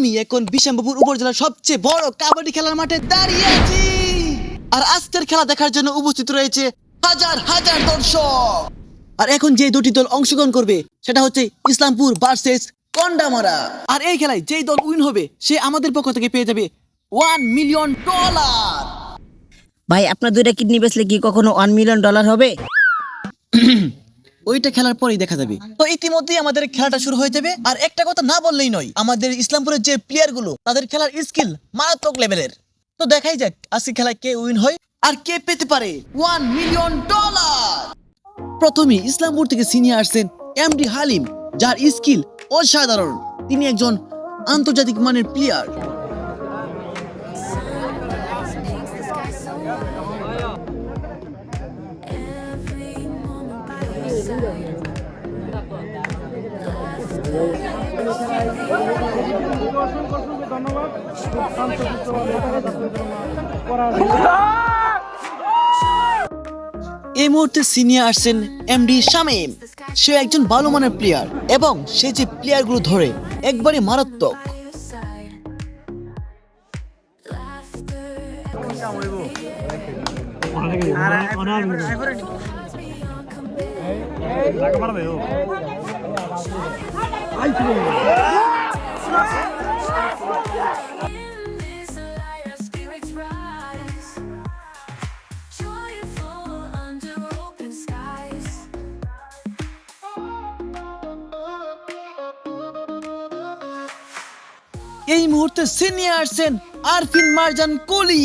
আমি এখন বিশাম্বপুর উপজেলার সবচেয়ে বড় কাবাডি খেলার মাঠে দাঁড়িয়ে আছি। আর আজকের খেলা দেখার জন্য উপস্থিত রয়েছে হাজার হাজার দর্শক। আর এখন যে দুটি দল অংশগ্রহণ করবে সেটা হচ্ছে ইসলামপুর ভার্সেস কন্ডামারা। আর এই খেলায় যেই দল উইন হবে সে আমাদের পক্ষ থেকে পেয়ে যাবে ওয়ান মিলিয়ন ডলার ভাই আপনার দুইটা কিডনি বেচলে কি কখনো ওয়ান মিলিয়ন ডলার হবে? ওইটা খেলার পরেই দেখা যাবে। তো ইতিমধ্যেই আমাদের খেলাটা শুরু হয়ে যাবে। আর একটা কথা না বললেই নয়, আমাদের ইসলামপুরের যে প্লেয়ারগুলো, তাদের খেলার স্কিল মারাত্মক লেভেলের তো দেখাই যাক, আজকে খেলায় কে উইন হয় আর কে পেতে পারে ওয়ান মিলিয়ন ডলার প্রথমে ইসলামপুর থেকে সিনিয়র আসছেন এমডি হালিম, যার স্কিল অসাধারণ। তিনি একজন আন্তর্জাতিক মানের প্লেয়ার এই মুহূর্তে সিনিয়র আসছেন এমডি শামীম। সে একজন ভালো মানের প্লেয়ার এবং সে যে প্লেয়ারগুলো ধরে একবারে মারাত্মক। 잠깐만요. 아이 এই মুহূর্তে সিনিয়র সেন আরফিন মার্জান কোলি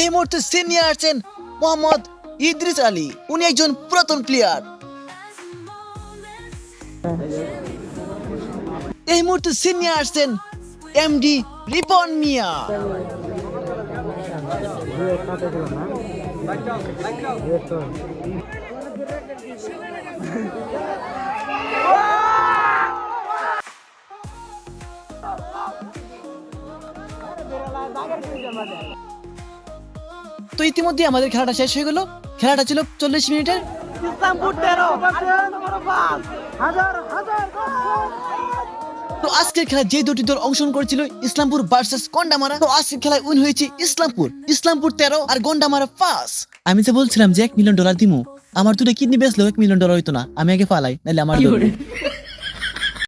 এই মুহূর্তে সিনিয়র আছেন মোহাম্মদ ইদ্রিস আলী। উনি একজন পুরাতন প্লেয়ার এই মুহূর্তে সিনিয়র আসছেন এমডি রিপন মিয়া। তো ইতিমধ্যে আমাদের খেলাটা শেষ হয়ে গেল। খেলাটা ছিল চল্লিশ মিনিটের। তো আজকের খেলায় যে দুটি দল অংশগ্রহণ করেছিল ইসলামপুর ভার্সেস গন্ডামারা তো আজকের খেলায় উইন হয়েছে ইসলামপুর ইসলামপুর তেরো আর গন্ডামারা পাঁচ। আমি তো বলছিলাম যে এক মিলিয়ন ডলার দিমু। আমার দুটো কিডনি বেচলেও এক মিলিয়ন ডলার হইতো না। আমি আগে পালাই নাহলে আমার।